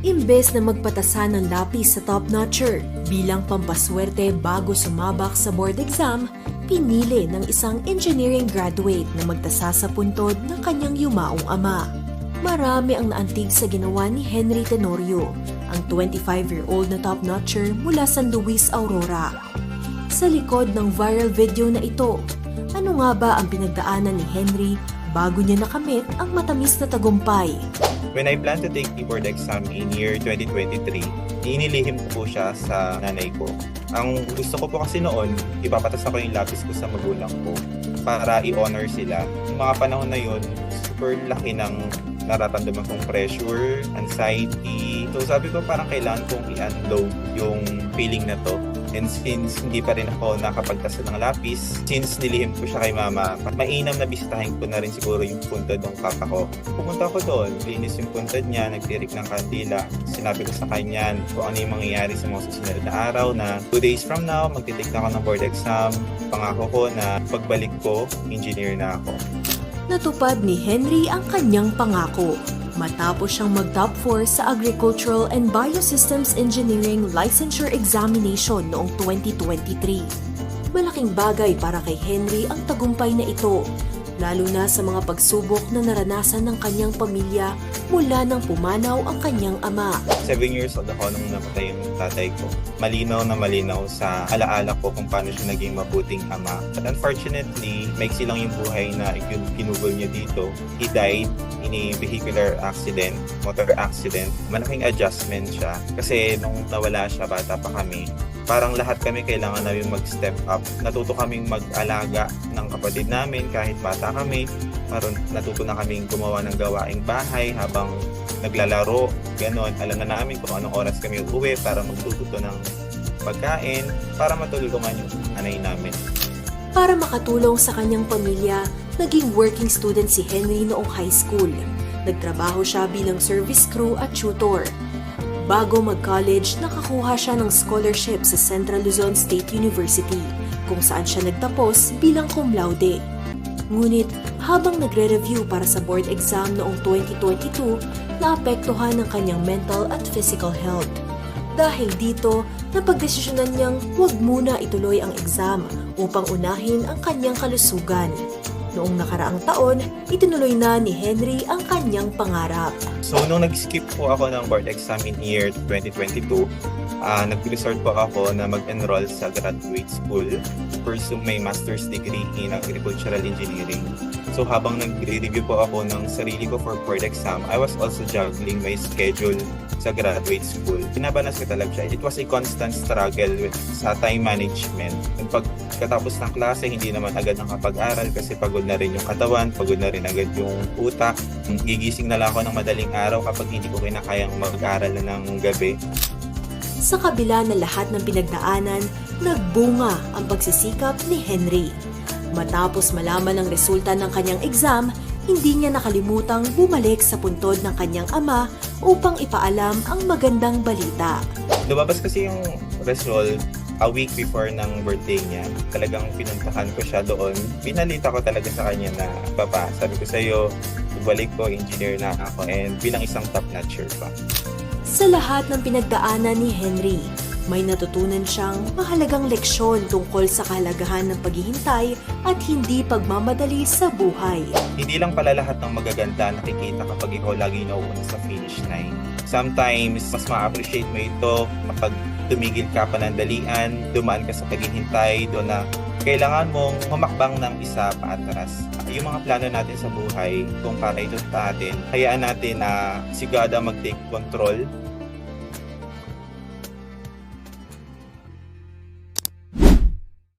Imbes na magpatasa ng lapis sa top notcher bilang pampaswerte bago sumabak sa board exam, pinili ng isang engineering graduate na magtasa sa puntod ng kanyang yumaong ama. Marami ang naantig sa ginawa ni Henry Tenorio, ang 25-year-old na top notcher mula San Luis, Aurora. Sa likod ng viral video na ito, ano nga ba ang pinagdaanan ni Henry bago niya nakamit ang matamis na tagumpay? When I plan to take the board exam in year 2023, inilihim ko po siya sa nanay ko. Ang gusto ko po kasi noon, ipapatas ako yung lapis ko sa magulang ko para i-honor sila. Yung mga panahon na yun, super laki ng nararamdaman kong pressure, anxiety. So sabi ko parang kailangan kong i-unload yung feeling na to. And since hindi pa rin ako nakapagtasa ng lapis, since nilihim ko siya kay mama, mainam na bisitahin ko na rin siguro yung puntod ng papa ko. Pumunta ako doon, linis yung puntod niya, nagtirik ng kandila. Sinabi ko sa kanya kung ano yung mangyayari sa mga susunod na araw na 2 days from now, magtitake na ako ng board exam. Pangako ko na pagbalik ko, engineer na ako. Natupad ni Henry ang kanyang pangako matapos siyang mag-top 4 sa Agricultural and Biosystems Engineering Licensure Examination noong 2023. Malaking bagay para kay Henry ang tagumpay na ito, lalo na sa mga pagsubok na naranasan ng kanyang pamilya mula nang pumanaw ang kanyang ama. 7 years old ako nung namatay yung tatay ko. Malinaw na malinaw sa alaala ko kung paano siya naging mabuting ama. But unfortunately, maiksi lang yung buhay na yung pinugol niya dito. He died in a vehicular accident, motor accident. Malaking adjustment siya. Kasi nung nawala siya, bata pa kami, parang lahat kami kailangan namin mag-step up. Natuto kaming mag-alaga ng kapatid namin kahit bata kami. Maroon, natuto na kaming gumawa ng gawaing bahay habang naglalaro, ganon. Alam na namin kung anong oras kami uuwi para magtututo ng pagkain para matulungan yung anay namin. Para makatulong sa kanyang pamilya, naging working student si Henry noong high school. Nagtrabaho siya bilang service crew at tutor. Bago mag-college, nakakuha siya ng scholarship sa Central Luzon State University, kung saan siya nagtapos bilang cum laude. Ngunit habang nagre-review para sa board exam noong 2022, naapektuhan ng kanyang mental at physical health. Dahil dito, napagdesisyonan niyang huwag muna ituloy ang exam upang unahin ang kanyang kalusugan. Noong nakaraang taon, itinuloy na ni Henry ang kanyang pangarap. So, nung nag-skip po ako ng board exam in year 2022, ah nag-resort po ako na mag-enroll sa graduate school pursue my master's degree in agricultural engineering. So habang nagre-review po ako ng sarili ko for board exam, I was also juggling my schedule sa graduate school. Pinabanas ko talaga siya. It was a constant struggle with sa time management. Yung pagkatapos ng klase, hindi naman agad nakapag-aral kasi pagod na rin yung katawan, pagod na rin agad yung utak. Gigising na lang ako ng madaling araw kapag hindi ko kinakayang mag-aral na ng gabi. Sa kabila ng lahat ng pinagdaanan, nagbunga ang pagsisikap ni Henry. Matapos malaman ang resulta ng kanyang exam, hindi niya nakalimutang bumalik sa puntod ng kanyang ama upang ipaalam ang magandang balita. Lumabas kasi yung result a week before ng birthday niya. Talagang pinuntahan ko siya doon. Pinalita ko talaga sa kanya na, Papa, sabi ko sa iyo, balik ko, engineer na ako, and bilang isang top notcher pa. Sa lahat ng pinagdaanan ni Henry, may natutunan siyang mahalagang leksyon tungkol sa kahalagahan ng paghihintay at hindi pagmamadali sa buhay. Hindi lang pala lahat ng magaganda nakikita kapag ikaw lagi nauuna sa finish line. Sometimes, mas ma-appreciate mo ito kapag tumigil ka pa ng dalian, dumaan ka sa paghihintay, doon na kailangan mong humakbang ng isa paatras. Yung mga plano natin sa buhay, kung para ito sa hayaan natin na si God ang mag-take control